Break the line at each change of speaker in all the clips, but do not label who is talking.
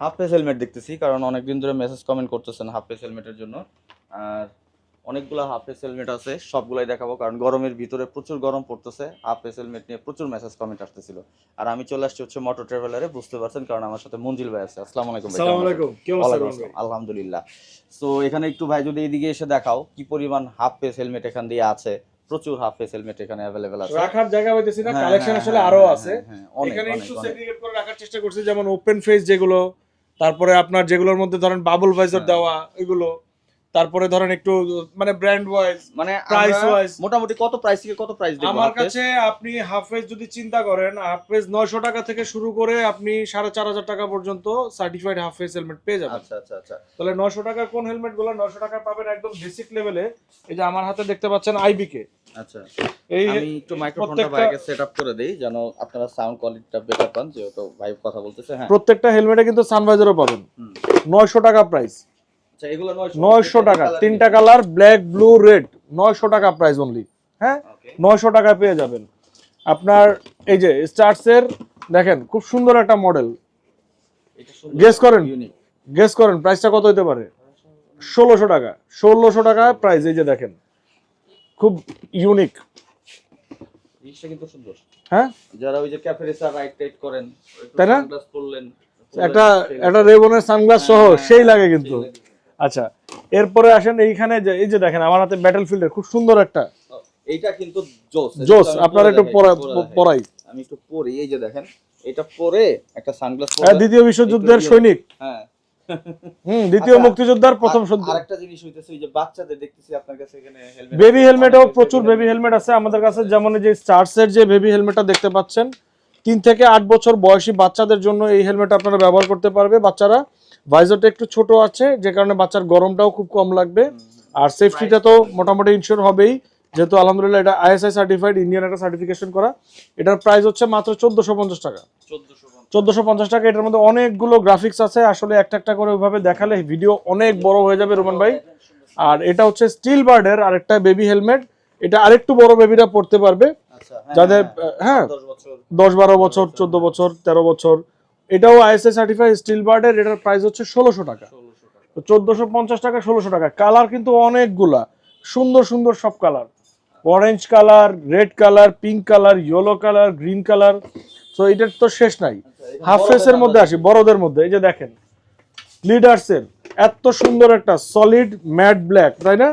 Half face helmet দেখতেছি কারণ অনেকদিন ধরে মেসেজ কমেন্ট করতেছেন হাফ ফেস হেলমেটের জন্য। আর অনেকগুলো হাফ ফেস হেলমেট আছে সবগুলাই দেখাবো কারণ গরমের ভিতরে প্রচুর গরম পড়তেছে হাফ ফেস হেলমেট নিয়ে প্রচুর মেসেজ কমেন্ট আসতেছিল। আর আমি চলে আসছি হচ্ছে মোটর ট্রাভেলারে বুঝতে পারছেন কারণ আমার সাথে মঞ্জিল ভাই আছে। আসসালামু আলাইকুম
আলাইকুম?
আলহামদুলিল্লাহ। সো এখানে একটু ভাই যদি এইদিকে এসে দেখাও কি পরিমাণ হাফ ফেস হেলমেট এখান দিয়ে আছে? প্রচুর হাফ ফেস হেলমেট এখানে অ্যাভেলেবেল আছে।
রাখার জায়গা পাইতেছি না
হ্যাঁ,
কালেকশন
হ্যাঁ,
আসলে
হ্যাঁ,
আরও
হ্যাঁ,
আছে।
হ্যাঁ,
এখানে একটু সেগ্রিগেট করে রাখার চেষ্টা করছি যেমন ওপেন ফেস যেগুলো তারপরে আপনার যেগুলোর মধ্যে ধরেন বাবল ভাইজার
হ্যাঁ।
দেওয়া এগুলো। তারপরে ধরেন একটু মানে ব্র্যান্ড ওয়াইজ
মানে প্রাইস
wise-
মোটামুটি কত প্রাইস থেকে কত প্রাইস দেখব
আমার কাছে আপনি হাফ ফেজ যদি চিন্তা করেন হাফ ফেজ নয়শো টাকা থেকে শুরু করে আপনি সাড়ে চার হাজার টাকা পর্যন্ত সার্টিফাইড হাফ ফেজ হেলমেট পেয়ে যাবেন।
আচ্ছা আচ্ছা আচ্ছা।
তাহলে নয়শো টাকার কোন হেলমেটগুলো নয়শো টাকা পাবেন একদম বেসিক লেভেলে এই যে আমার হাতে দেখতে পাচ্ছেন আইবিকে
আচ্ছা।
এই
আমি একটু মাইক্রোফোনটা
প্রত্যেকটা-
বাইরে করে দেই যেন আপনারা সাউন্ড কোয়ালিটিটা বেটার পান যেহেতু ভাই কথা বলতেছে হ্যাঁ।
প্রত্যেকটা হেলমেটে কিন্তু সানভাইজারও পাবেন।
হুম।
নয়শো টাকা প্রাইস
আচ্ছা এগুলো 900
টাকা তিনটা কালার ব্ল্যাক ব্লু রেড নয়শো টাকা প্রাইস অনলি হ্যাঁ?
Okay.
নয়শো টাকা পেয়ে যাবেন। আপনার এই যে দেখেন খুব সুন্দর একটা মডেল Guess করেন। গেস করেন প্রাইসটা কত হতে পারে? ষোলোশো টাকা ষোলোশো টাকা প্রাইস এই যে দেখেন। খুব ইউনিক
জিনিসটা কিন্তু সুন্দর।
হ্যাঁ?
যারা ওই যে ক্যাফে রেসার রাইড টাইড করেন
তাই না?
পরলেন
একটা একটা রেবনের সানগ্লাস সহ
হ্যাঁ,
সেই লাগে কিন্তু। আচ্ছা এরপরে আসেন এইখানে এই যে দেখেন আমার হাতে ব্যাটেল ফিল্ডের খুব সুন্দর একটা
এইটা কিন্তু জোস। আমি
একটু। পরাই।
আমি একটু পরে এই যে দেখেন এটা পরে একটা সানগ্লাস
হ্যাঁ, দ্বিতীয় বিশ্বযুদ্ধের সৈনিক।
হ্যাঁ
হুম দ্বিতীয়
আচ্ছা,
মুক্তিযোদ্ধার প্রথম সৈনিক
আরেকটা জিনিস হইতেছে ওই যে বাচ্চাদের দেখতেছি আপনার কাছে এখানে হেলমেট
বেবি হেলমেটও প্রচুর বেবি হেলমেট আছে। আমাদের কাছে যেমন যে স্টার্সের যে বেবি হেলমেটটা দেখতে পাচ্ছেন তিন থেকে আট বছর বয়সী বাচ্চাদের জন্য এই হেলমেট আপনারা ব্যবহার করতে পারবে। বাচ্চারা ভাইজারটা একটু ছোট আছে যে কারণে বাচ্চার গরমটাও খুব কম লাগবে। আর সেফটিটা তো মোটামুটি ইনশিওর হবেই। যেহেতু আলহামদুলিল্লাহ এটা আইএসআই সার্টিফাইড ইন্ডিয়ান একটা সার্টিফিকেশন করা। এটার প্রাইস হচ্ছে মাত্র চোদ্দোশো পঞ্চাশ টাকা।
1450
চোদ্দোশো পঞ্চাশ টাকা এটার মধ্যে অনেকগুলো গ্রাফিক্স আছে। আসলে একটা একটা করে ওইভাবে দেখালে ভিডিও অনেক বড় হয়ে যাবে রোমান ভাই। আর এটা হচ্ছে স্টিল বার্ডের আরেকটা বেবি হেলমেট এটা আরেকটু বড় বেবিরা পড়তে পারবে।
আচ্ছা হ্যাঁ,
যাদের
হ্যাঁ,
হ্যাঁ
10 বছর।
দশ বারো বছর চোদ্দ বছর তেরো বছর। এটাও আইএসএ সার্টিফাই স্টিল বার্ডের এটার প্রাইস হচ্ছে ষোলোশো টাকা।
1600 টাকা।
তো চোদ্দোশো পঞ্চাশ টাকা ষোলোশো টাকা। কালার কিন্তু অনেকগুলা। সুন্দর সুন্দর সব colour orange colour red colour pink colour yellow colour green colour তো এটার তো শেষ নাই। হাফ
বড়দের
ফেসের মধ্যে আসি বড়দের মধ্যে। এই যে দেখেন লিডার্সের এত সুন্দর একটা সলিড ম্যাট ব্ল্যাক তাই না?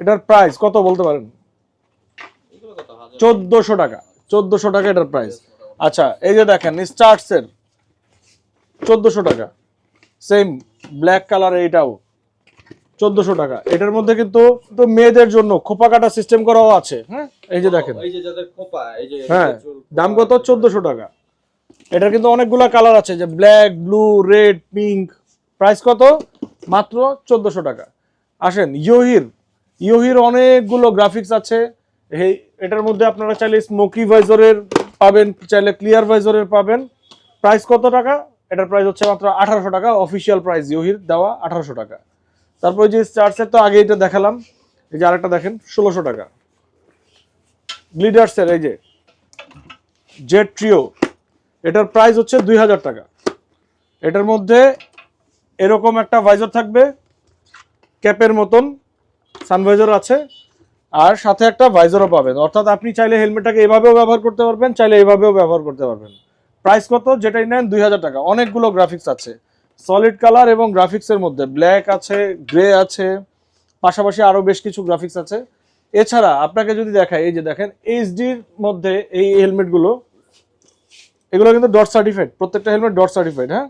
এটার প্রাইস কত বলতে পারেন? চোদ্দশো টাকা চোদ্দশো টাকা এটার প্রাইস আচ্ছা এই যে দেখেন স্টার্টসের চোদ্দশো টাকা। সেম ব্ল্যাক কালার এইটাও চোদ্দশো টাকা। এটার মধ্যে কিন্তু তো মেয়েদের জন্য খোপা কাটা সিস্টেম করাও আছে হ্যাঁ? এই যে দেখেন।
এই যে যাদের খোপা এই যে
হ্যাঁ দাম কত? চোদ্দশো টাকা। এটার কিন্তু অনেকগুলা কালার আছে যে black blue red pink price কত? মাত্র চোদ্দশো টাকা। আসেন ইয়োহির ইয়োহির অনেকগুলো গ্রাফিক্স আছে। এই এটার মধ্যে আপনারা চাইলে স্মোকি ভাইজরের পাবেন চাইলে ক্লিয়ার ভাইজরের পাবেন। প্রাইস কত টাকা? এটার প্রাইস হচ্ছে মাত্র আঠারোশো টাকা অফিসিয়াল প্রাইস ইয়োহির দেওয়া আঠারোশো টাকা। তারপর যে স্টার্সের তো আগে এটা দেখালাম, এই যে আরেকটা দেখেন, ষোলোশো টাকা। গ্লিডার্সের এই যে জেট ট্রিও এটার প্রাইস হচ্ছে দুই হাজার টাকা। এটার মধ্যে এরকম একটা ভাইজার থাকবে ক্যাপের মতন সানভাইজার আছে, আর সাথে একটা ভাইজারও পাবেন। অর্থাৎ আপনি চাইলে হেলমেটটাকে এভাবেও ব্যবহার করতে পারবেন, চাইলে এভাবেও ব্যবহার করতে পারবেন। প্রাইস কত? যেটাই নেন দুই হাজার টাকা। অনেকগুলো গ্রাফিক্স আছে। সলিড কালার এবং গ্রাফিক্সের মধ্যে। ব্ল্যাক আছে গ্রে আছে পাশাপাশি আরও বেশ কিছু গ্রাফিক্স আছে। এছাড়া আপনাকে যদি দেখায় এই যে দেখেন এইচডির মধ্যে এই হেলমেটগুলো এগুলো কিন্তু ডট সার্টিফাইড প্রত্যেকটা হেলমেট ডট সার্টিফাইড হ্যাঁ?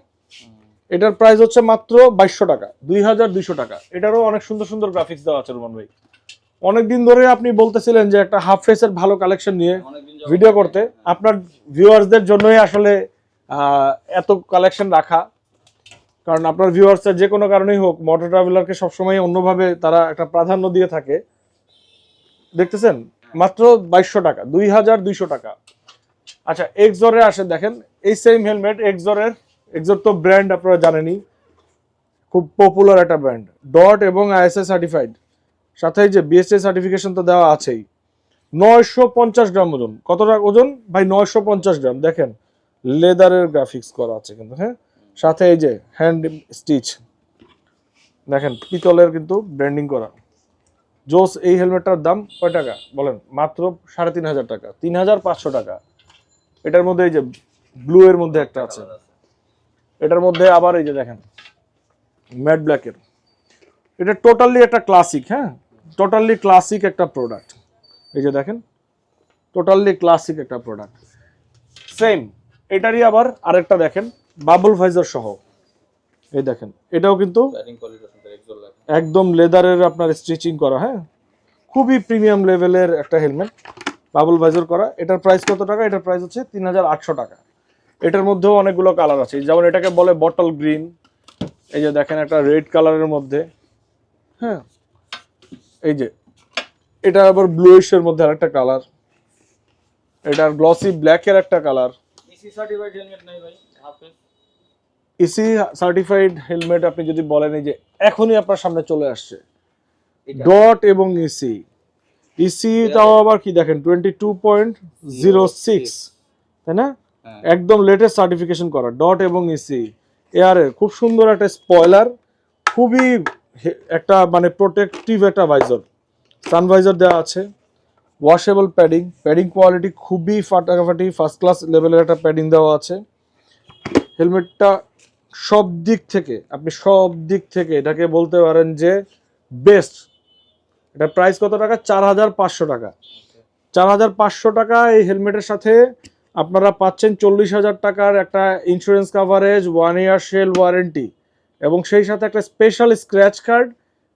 এটার প্রাইস হচ্ছে মাত্র বাইশশো টাকা দুই হাজার দুইশো টাকা। এটারও অনেক সুন্দর সুন্দর গ্রাফিক্স দেওয়া আছে রুমান ভাই। অনেকদিন ধরে আপনি বলতেছিলেন যে একটা হাফ ফেসের ভালো কালেকশন নিয়ে ভিডিও করতে। আপনার ভিউয়ার্সদের জন্যই আসলে আহ, এত কালেকশন রাখা। কারণ আপনার ভিউয়ার্সের যে কোনো কারণেই হোক মোটর ট্রাভেলারকে সবসময় অন্যভাবে তারা একটা প্রাধান্য দিয়ে থাকে। দেখতেছেন? মাত্র বাইশশো টাকা, দুই হাজার দুইশো টাকা। আচ্ছা এক্সরে আসে দেখেন, এই সেম হেলমেট এক্সরের এক্সর তো ব্র্যান্ড আপনারা জানেনই। খুব পপুলার একটা ব্র্যান্ড ডট এবং আইএসএ সার্টিফাইড সাথে যে বিএসএ সার্টিফিকেশন তো দেওয়া আছেই। নয়শো পঞ্চাশ গ্রাম ওজন। কত টাকা ওজন? ভাই, নয়শো পঞ্চাশ গ্রাম। দেখেন লেদারের গ্রাফিক্স করা আছে কিন্তু হ্যাঁ? সাথে এই যে হ্যান্ড স্টিচ দেখেন, পিতলের কিন্তু ব্র্যান্ডিং করা। জোস, এই হেলমেটটার দাম কয় টাকা? বলেন, মাত্র সাড়ে তিন হাজার টাকা, তিন হাজার পাঁচশো টাকা। এটার মধ্যে এই যে ব্লু এর মধ্যে একটা আছে। এটার মধ্যে আবার এই যে দেখেন ম্যাট ব্ল্যাকের এটা টোটালি একটা ক্লাসিক হ্যাঁ? টোটালি ক্লাসিক একটা প্রোডাক্ট এই যে দেখেন টোটালি ক্লাসিক একটা প্রোডাক্ট সেম এটারই আবার আরেকটা দেখেন বাবল ভাইজার সহ। এই দেখেন এটাও কিন্তু একদম লেদারের আপনার স্টিচিং করা হ্যাঁ? খুবই প্রিমিয়াম লেভেলের একটা হেলমেট বাবল ভাইজার করা। এটার প্রাইস কত টাকা? এটার প্রাইস হচ্ছে তিন হাজার আটশো টাকা। এটার মধ্যেও অনেকগুলো কালার আছে। যেমন এটাকে বলে বটল গ্রিন এই যে দেখেন একটা রেড কালারের মধ্যে হ্যাঁ? এই যে এটা আবার ব্লুইশের মধ্যে আরেকটা কালার এটার গ্লসি ব্ল্যাকের একটা কালার
ইসি সার্টিফাইড হেলমেট
আপনি যদি বলেন যে এখনই আপনার সামনে চলে আসছে। ডট এবং ইসি ইসি তাও আবার কি দেখেন twenty two point zero six তাই না?
হ্যাঁ।
একদম লেটেস্ট সার্টিফিকেশন করা ডট এবং ইসি এয়ারের খুব সুন্দর একটা স্পয়লার খুবই একটা মানে প্রোটেক্টিভ একটা ভাইজার সানভাইজার দেওয়া আছে ওয়াশেবল প্যাডিং প্যাডিং কোয়ালিটি খুবই ফাটাফাটি ফার্স্ট ক্লাস লেভেলের একটা প্যাডিং দেওয়া আছে। হেলমেটটা সব দিক থেকে, আপনি সব দিক থেকে এটাকে বলতে পারেন যে বেস্ট এটা প্রাইস কত টাকা? চার হাজার পাঁচশো টাকা। চার হাজার পাঁচশো টাকা এই হেলমেটের সাথে আপনারা পাচ্ছেন চল্লিশ হাজার টাকার একটা insurance coverage one year sale warranty এবং সেই সাথে একটা স্পেশাল স্ক্র্যাচ কার্ড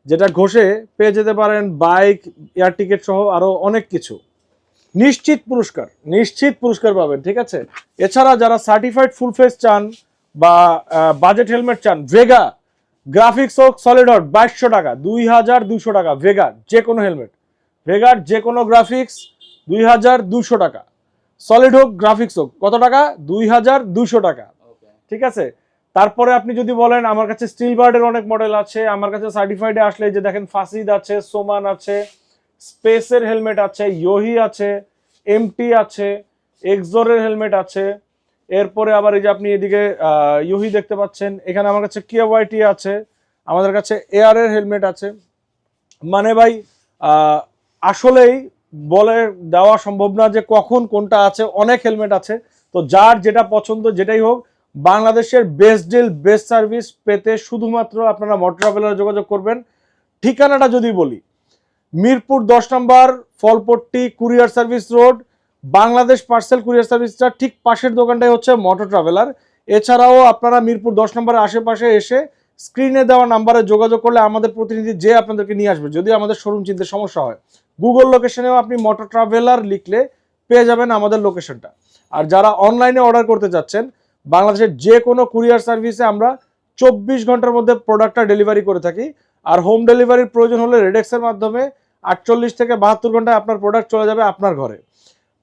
যেটা ঘষে পেয়ে যেতে পারেন বাইক এয়ার টিকিট সহ আরও অনেক কিছু। নিশ্চিত পুরস্কার নিশ্চিত পুরস্কার পাবেন, ঠিক আছে? এছাড়া যারা সার্টিফাইড ফুল ফেস চান বা বাজেট হেলমেট চান ভেগা গ্রাফিক্স হোক সলিড হোক বাইশশো টাকা দুই হাজার দুশো টাকা ভেগার যে কোনো হেলমেট ভেগার যে কোনো গ্রাফিক্স দুই হাজার দুশো টাকা। সলিড হোক গ্রাফিক্স হোক কত টাকা? দুই হাজার দুশো টাকা। ঠিক আছে? তারপরে আপনি যদি বলেন আমার কাছে স্টিল বার্ডের অনেক মডেল আছে আমার কাছে সার্টিফাইডে আসলে যে দেখেন ফাসিদ আছে সোমান আছে স্পেসের হেলমেট আছে ইয়োহি আছে এমটি আছে এক্সোরের হেলমেট আছে এরপরে আবার এই যে আপনি এদিকে ইউহি দেখতে পাচ্ছেন। এখানে আমার কাছে কিয়া ওয়াইটি আছে, আমাদের কাছে এয়ারের হেলমেট আছে। মানে ভাই আসলেই বলে দেওয়া সম্ভব না যে কখন কোনটা আছে, অনেক হেলমেট আছে। তো যার যেটা পছন্দ, যেটাই হোক, বাংলাদেশের বেস্ট ডিল বেস্ট সার্ভিস পেতে শুধুমাত্র আপনারা মোটর ট্রাভেলারে যোগাযোগ করবেন। ঠিকানাটা যদি বলি, মিরপুর দশ নম্বর, ফলপট্টি, courier service road Bangladesh parcel courier সার্ভিসটা ঠিক পাশের দোকানটাই হচ্ছে মোটর ট্রাভেলার এছাড়াও আপনারা মিরপুর দশ নম্বরের আশেপাশে এসে স্ক্রিনে দেওয়া নাম্বারে যোগাযোগ করলে আমাদের প্রতিনিধি যে আপনাদেরকে নিয়ে আসবে, যদি আমাদের শোরুম চিনতে সমস্যা হয়। গুগল লোকেশনেও আপনি মোটর ট্রাভেলার লিখলে পেয়ে যাবেন আমাদের লোকেশনটা আর যারা অনলাইনে অর্ডার করতে চাচ্ছেন, বাংলাদেশের যে কোনো কুরিয়ার সার্ভিসে আমরা চব্বিশ ঘণ্টার মধ্যে প্রোডাক্টটা ডেলিভারি করে থাকি। আর হোম ডেলিভারির প্রয়োজন হলে রেডেক্সের মাধ্যমে আটচল্লিশ থেকে বাহাত্তর ঘন্টায় আপনার প্রোডাক্ট চলে যাবে আপনার ঘরে।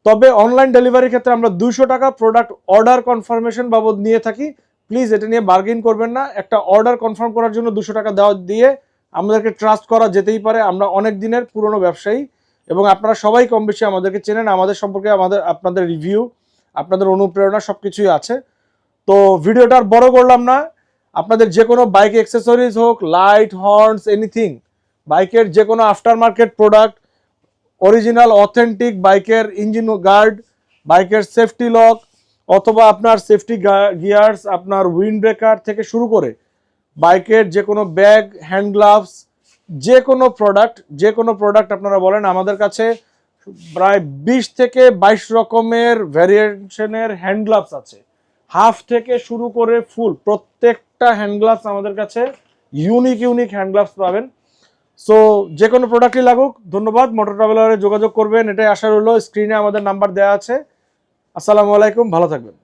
তবে অনলাইন ডেলিভারির ক্ষেত্রে আমরা দুশো টাকা প্রোডাক্ট অর্ডার কনফার্মেশন বাবদ নিয়ে থাকি। প্লিজ এটা নিয়ে বার্গেন করবেন না। একটা অর্ডার কনফার্ম করার জন্য দুশো টাকা দেওয়া দিয়ে আমাদেরকে ট্রাস্ট করা যেতেই পারে। আমরা অনেক দিনের পুরনো ব্যবসায়ী এবং আপনারা সবাই কম বেশি আমাদেরকে চেনেন। আমাদের সম্পর্কে আমাদের, আপনাদের রিভিউ আপনাদের অনুপ্রেরণা সব কিছুই আছে। তো ভিডিওটা আর বড় করলাম না। আপনাদের যে কোনো বাইক অ্যাক্সেসরিজ হোক লাইট হর্নস এনিথিং বাইকের যে কোনো after market product original, authentic বাইকের ইঞ্জিন গার্ড, বাইকের সেফটি লক, অথবা আপনার সেফটি গিয়ার্স, আপনার উইন্ড ব্রেকার থেকে শুরু করে বাইকের যে কোনো ব্যাগ, হ্যান্ড গ্লাভস যে কোনো প্রোডাক্ট যে কোনো প্রোডাক্ট আপনারা বলেন, আমাদের কাছে প্রায় বিশ থেকে বাইশ রকমের ভ্যারিয়েশনের হ্যান্ড গ্লাভস আছে। হাফ থেকে শুরু করে ফুল, প্রত্যেকটা হ্যান্ড গ্লাভস আমাদের কাছে ইউনিক ইউনিক হ্যান্ড গ্লাভস পাবেন। সো যে কোনো প্রোডাক্টই লাগুক, ধন্যবাদ। মোটর ট্রাভেলারে যোগাযোগ করবেন, এটাই আশা রইল। স্ক্রিনে আমাদের নাম্বার দেওয়া আছে। আসসালামু আলাইকুম, ভালো থাকবেন।